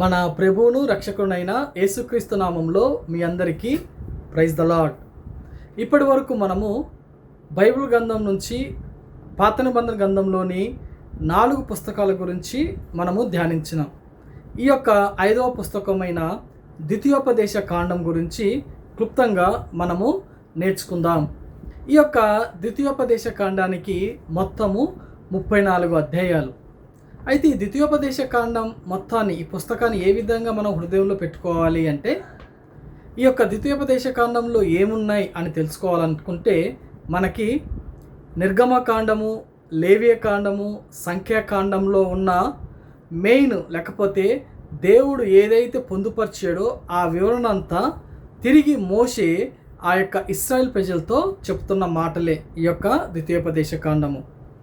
మన ప్రభువును రక్షకుడైన యేసుక్రీస్తు నామంలో మీ అందరికీ ప్రైజ్ ద లాడ్ ఇప్పటి వరకు మనము బైబిల్ గ్రంథం నుంచి పాత నిబంధన గ్రంథంలోని నాలుగు పుస్తకాల గురించి మనము ధ్యానించినాం. ఈ యొక్క ఐదవ పుస్తకమైన ద్వితీయోపదేశ కాండం గురించి క్లుప్తంగా మనము నేర్చుకుందాం. ఈ యొక్క ద్వితీయోపదేశ కాండానికి మొత్తము ముప్పై నాలుగు అధ్యాయాలు. అయితే ఈ ద్వితీయోపదేశ కాండం మొత్తాన్ని ఈ పుస్తకాన్ని ఏ విధంగా మనం హృదయంలో పెట్టుకోవాలి అంటే ఈ యొక్క ద్వితీయోపదేశ కాండంలో ఏమున్నాయి అని తెలుసుకోవాలనుకుంటే మనకి నిర్గమకాండము లేవియ కాండము సంఖ్యాకాండంలో ఉన్న మెయిన్ లేకపోతే దేవుడు ఏదైతే పొందుపరిచాడో ఆ వివరణ అంతా తిరిగి మోసే ఆ యొక్క ఇస్రాయల్ ప్రజలతో చెప్తున్న మాటలే ఈ యొక్క ద్వితీయోపదేశ కాండము.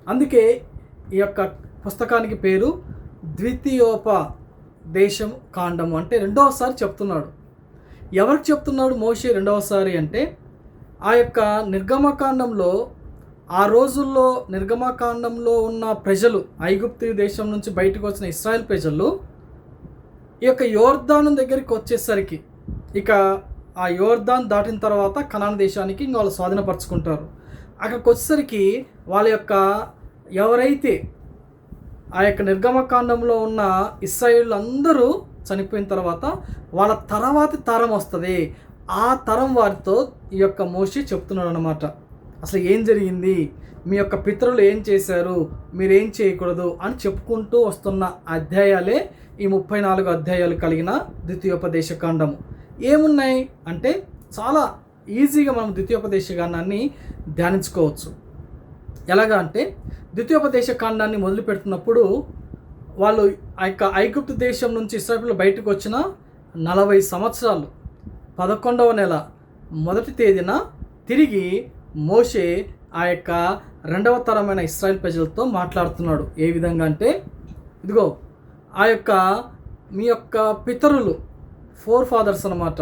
అందుకే ఈ యొక్క పుస్తకానికి పేరు ద్వితీయోప దేశం కాండము అంటే రెండవసారి చెప్తున్నాడు. ఎవరికి చెప్తున్నాడు మోషే రెండవసారి అంటే ఆ యొక్క నిర్గమకాండంలో ఆ రోజుల్లో నిర్గమకాండంలో ఉన్న ప్రజలు ఐగుప్తు దేశం నుంచి బయటకు వచ్చిన ఇస్రాయెల్ ప్రజలు ఈ యొక్క యోర్ధాను దగ్గరికి వచ్చేసరికి ఇక ఆ యోర్ధాన్ దాటిన తర్వాత కనాన్ దేశానికి ఇంకా వాళ్ళు స్వాధీనపరచుకుంటారు. అక్కడికి వచ్చేసరికి వాళ్ళ యొక్క ఎవరైతే ఆ యొక్క నిర్గమకాండంలో ఉన్న ఇస్రాయిల్ అందరూ చనిపోయిన తర్వాత వాళ్ళ తర్వాతి తరం వస్తుంది. ఆ తరం వారితో ఈ యొక్క మోషి చెప్తున్నాడు అనమాట అసలు ఏం జరిగింది? మీ యొక్క పితరులు ఏం చేశారు? మీరేం చేయకూడదు అని చెప్పుకుంటూ వస్తున్న అధ్యాయాలే ఈ ముప్పై నాలుగు అధ్యాయాలు కలిగిన ద్వితీయోపదేశ కాండము ఏమున్నాయి? అంటే చాలా ఈజీగా మనం ద్వితీయోపదేశ కాండాన్ని ధ్యానించుకోవచ్చు. ఎలాగా అంటే ద్వితీయోపదేశ కాండాన్ని మొదలు పెడుతున్నప్పుడు వాళ్ళు ఆ యొక్క ఐగుప్తు దేశం నుంచి ఇస్రాయిల్ బయటకు వచ్చిన నలభై సంవత్సరాలు పదకొండవ నెల మొదటి తేదీన తిరిగి మోషే ఆ యొక్క రెండవ తరమైన ఇస్రాయల్ ప్రజలతో మాట్లాడుతున్నాడు. ఏ విధంగా అంటే ఇదిగో ఆ యొక్క మీ యొక్క పితరులు ఫోర్ ఫాదర్స్ అన్నమాట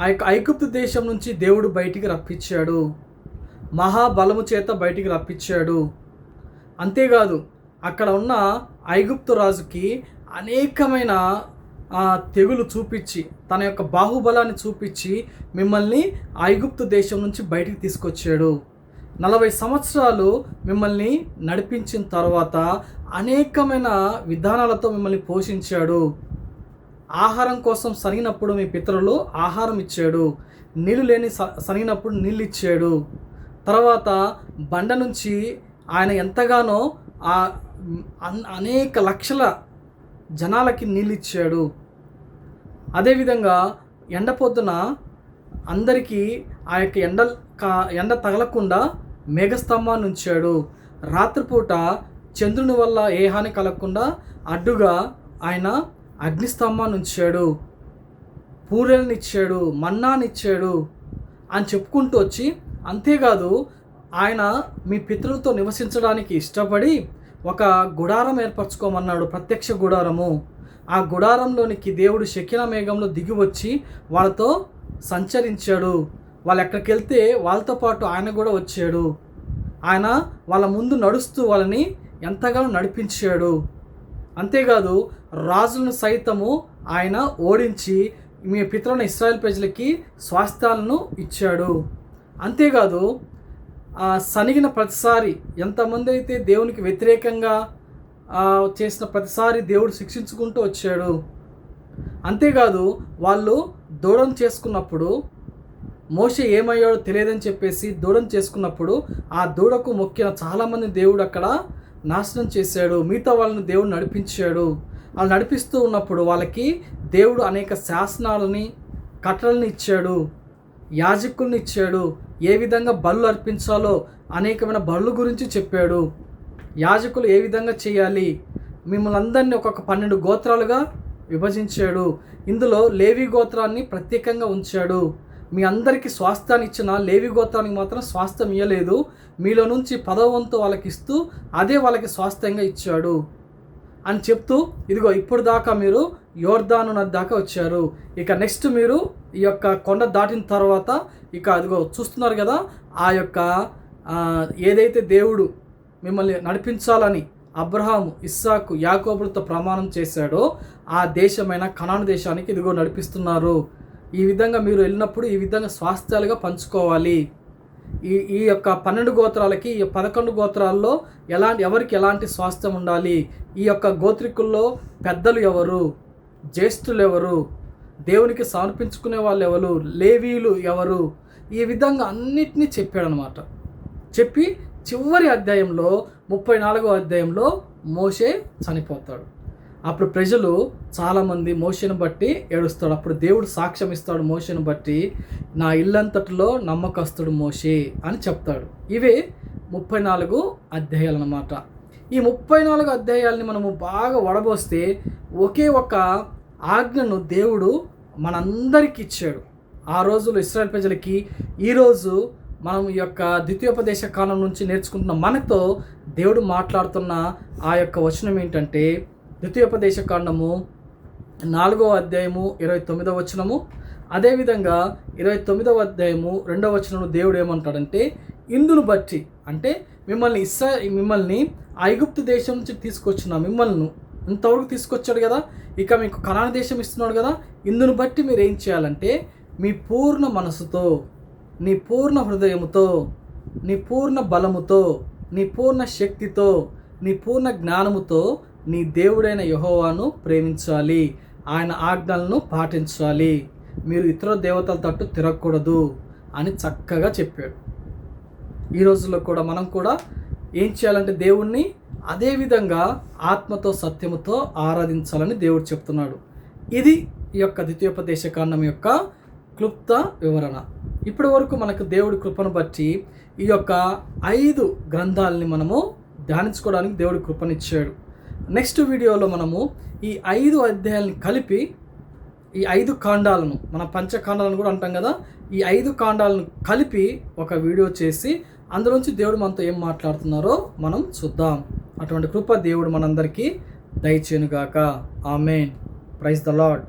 ఆ యొక్క ఐగుప్తు దేశం నుంచి దేవుడు బయటికి రప్పించాడు. మహాబలము చేత బయటికి రప్పించాడు. అంతేకాదు అక్కడ ఉన్న ఐగుప్తు రాజుకి అనేకమైన తెగులు చూపించి తన యొక్క బాహుబలాన్ని చూపించి మిమ్మల్ని ఐగుప్తు దేశం నుంచి బయటికి తీసుకొచ్చాడు. నలభై సంవత్సరాలు మిమ్మల్ని నడిపించిన తర్వాత అనేకమైన విధానాలతో మిమ్మల్ని పోషించాడు. ఆహారం కోసం సరిగినప్పుడు మీ పితరులు ఆహారం ఇచ్చాడు. నీళ్ళు లేని స- సరిగినప్పుడు నీళ్ళు ఇచ్చాడు. తర్వాత బండ నుంచి ఆయన ఎంతగానో ఆ అన్- అనేక లక్షల జనాలకి నీళ్ళు ఇచ్చాడు అదేవిధంగా ఎండ పొద్దున అందరికీ ఆ యొక్క ఎండ కా- ఎండ తగలకుండా మేఘస్తంభాన్ని ఉంచాడు. రాత్రిపూట చంద్రుని వల్ల ఏ హాని కలగకుండా అడ్డుగా ఆయన అగ్నిస్తంభాన్ని ఉంచాడు. పూరెల్ని ఇచ్చాడు అని చెప్పుకుంటూ వచ్చి అంతేకాదు ఆయన మీ పితృలతో నివసించడానికి ఇష్టపడి ఒక గుడారం ఏర్పరచుకోమన్నాడు ప్రత్యక్ష గుడారము. ఆ గుడారంలోనికి దేవుడు శకిన మేఘంలో దిగివచ్చి వాళ్ళతో సంచరించాడు. వాళ్ళు ఎక్కడికి వెళ్తే వాళ్ళతో పాటు ఆయన కూడా వచ్చాడు. ఆయన వాళ్ళ ముందు నడుస్తూ వాళ్ళని ఎంతగానో నడిపించాడు. అంతేకాదు రాజులను సైతము ఆయన ఓడించి మీ పితరుల ఇస్రాయల్ ప్రజలకి స్వాస్థ్యాలను ఇచ్చాడు. అంతేకాదు సనిగిన ప్రతిసారి ఎంతమంది అయితే దేవునికి వ్యతిరేకంగా చేసిన ప్రతిసారి దేవుడు శిక్షించుకుంటూ వచ్చాడు అంతేకాదు వాళ్ళు దూడం చేసుకున్నప్పుడు మోస ఏమయ్యాడో తెలియదని చెప్పేసి దూడం చేసుకున్నప్పుడు ఆ దూడకు మొక్కిన చాలామంది దేవుడు అక్కడ నాశనం చేశాడు మిగతా వాళ్ళని దేవుడు నడిపించాడు. వాళ్ళు నడిపిస్తూ ఉన్నప్పుడు వాళ్ళకి దేవుడు అనేక శాసనాలని కట్టలని ఇచ్చాడు. యాజకుల్ని ఇచ్చాడు ఏ విధంగా బళ్ళు అర్పించాలో అనేకమైన బళ్ళు గురించి చెప్పాడు. యాజకులు ఏ విధంగా చేయాలి? మిమ్మల్ని అందరినీ ఒక్కొక్క పన్నెండు గోత్రాలుగా విభజించాడు. ఇందులో లేవి గోత్రాన్ని ప్రత్యేకంగా ఉంచాడు. మీ అందరికీ స్వాస్థ్యాన్ని ఇచ్చిన లేవి గోత్రానికి మాత్రం స్వాస్థ్యం ఇవ్వలేదు మీలో నుంచి పదవ వంతు వాళ్ళకి ఇస్తూ అదే వాళ్ళకి స్వాస్థ్యంగా ఇచ్చాడు. అని చెప్తూ ఇదిగో ఇప్పుడు దాకా మీరు యోర్దాను నది దాకా వచ్చారు. ఇక నెక్స్ట్ మీరు ఈ యొక్క కొండ దాటిన తర్వాత ఇక అదిగో చూస్తున్నారు కదా ఆ యొక్క ఏదైతే దేవుడు మిమ్మల్ని నడిపించాలని అబ్రహాము ఇస్సాకు యాకోబులతో ప్రమాణం చేశాడో ఆ దేశమైన కనాను దేశానికి ఇదిగో నడిపిస్తున్నారు. ఈ విధంగా మీరు వెళ్ళినప్పుడు ఈ విధంగా స్వాస్థ్యాలుగా పంచుకోవాలి. ఈ ఈ యొక్క పన్నెండు గోత్రాలకి ఈ పదకొండు గోత్రాల్లో ఎలాంటి ఎవరికి ఎలాంటి స్వాస్థ్యం ఉండాలి? ఈ యొక్క గోత్రికుల్లో పెద్దలు ఎవరు? జ్యేష్ఠులు ఎవరు? దేవునికి సమర్పించుకునే వాళ్ళు ఎవరు? లేవీలు ఎవరు? ఈ విధంగా అన్నిటినీ చెప్పాడనమాట చెప్పి చివరి అధ్యాయంలో ముప్పై నాలుగో అధ్యాయంలో మోషే చనిపోతాడు. అప్పుడు ప్రజలు చాలామంది మోషను బట్టి ఏడుస్తాడు అప్పుడు దేవుడు సాక్ష్యం ఇస్తాడు మోషను బట్టి నా ఇల్లంతటిలో నమ్మకస్తుడు మోషే అని చెప్తాడు. ఇవే ముప్పై నాలుగు అధ్యాయాలు అన్నమాట ఈ ముప్పై నాలుగు అధ్యాయాలని మనము బాగా వడబోస్తే ఒకే ఒక ఆజ్ఞను దేవుడు మనందరికి ఇచ్చాడు. ఆ రోజులు ఇస్రాయల్ ప్రజలకి ఈరోజు మనం ఈ యొక్క ద్వితీయోపదేశ కాలం నుంచి నేర్చుకుంటున్న మనతో దేవుడు మాట్లాడుతున్న ఆ యొక్క వచనం ఏంటంటే ద్వితీయోపదేశ కాండము నాలుగవ అధ్యాయము ఇరవై తొమ్మిదవ వచనము. అదేవిధంగా ఇరవై తొమ్మిదవ అధ్యాయము రెండవ వచనంలో దేవుడు ఏమంటాడంటే ఇందును బట్టి అంటే మిమ్మల్ని ఇస్రా మిమ్మల్ని ఐగుప్తు దేశం నుంచి తీసుకొచ్చిన మిమ్మల్ని ఇంతవరకు తీసుకొచ్చాడు కదా ఇక మీకు కళాన దేశం ఇస్తున్నాడు కదా ఇందును బట్టి మీరు ఏం చేయాలంటే మీ పూర్ణ మనసుతో నీ పూర్ణ హృదయముతో నీ పూర్ణ బలముతో నీ పూర్ణ శక్తితో నీ పూర్ణ జ్ఞానముతో నీ దేవుడైన యహోవాను ప్రేమించాలి. ఆయన ఆజ్ఞలను పాటించాలి. మీరు ఇతర దేవతల తట్టు తిరగకూడదు అని చక్కగా చెప్పాడు. ఈ రోజుల్లో కూడా మనం కూడా ఏం చేయాలంటే దేవుణ్ణి అదే విధంగా ఆత్మతో సత్యముతో ఆరాధించాలని దేవుడు చెప్తున్నాడు. ఇది ఈ యొక్క ద్వితీయోపదేశ కాండం యొక్క క్లుప్త వివరణ. ఇప్పటి వరకు మనకు దేవుడి కృపను బట్టి ఈ యొక్క ఐదు గ్రంథాలని మనము ధ్యానించుకోవడానికి దేవుడి కృపనిచ్చాడు. నెక్స్ట్ వీడియోలో మనము ఈ ఐదు అధ్యాయాలను కలిపి ఈ ఐదు కాండాలను మన పంచకాండాలను కూడా అంటాం కదా ఈ ఐదు కాండాలను కలిపి ఒక వీడియో చేసి అందులోంచి దేవుడు మనతో ఏం మాట్లాడుతున్నారో మనం చూద్దాం. అటువంటి కృప దేవుడు మనందరికీ దయచేనుగాక ఆమెన్. Praise the Lord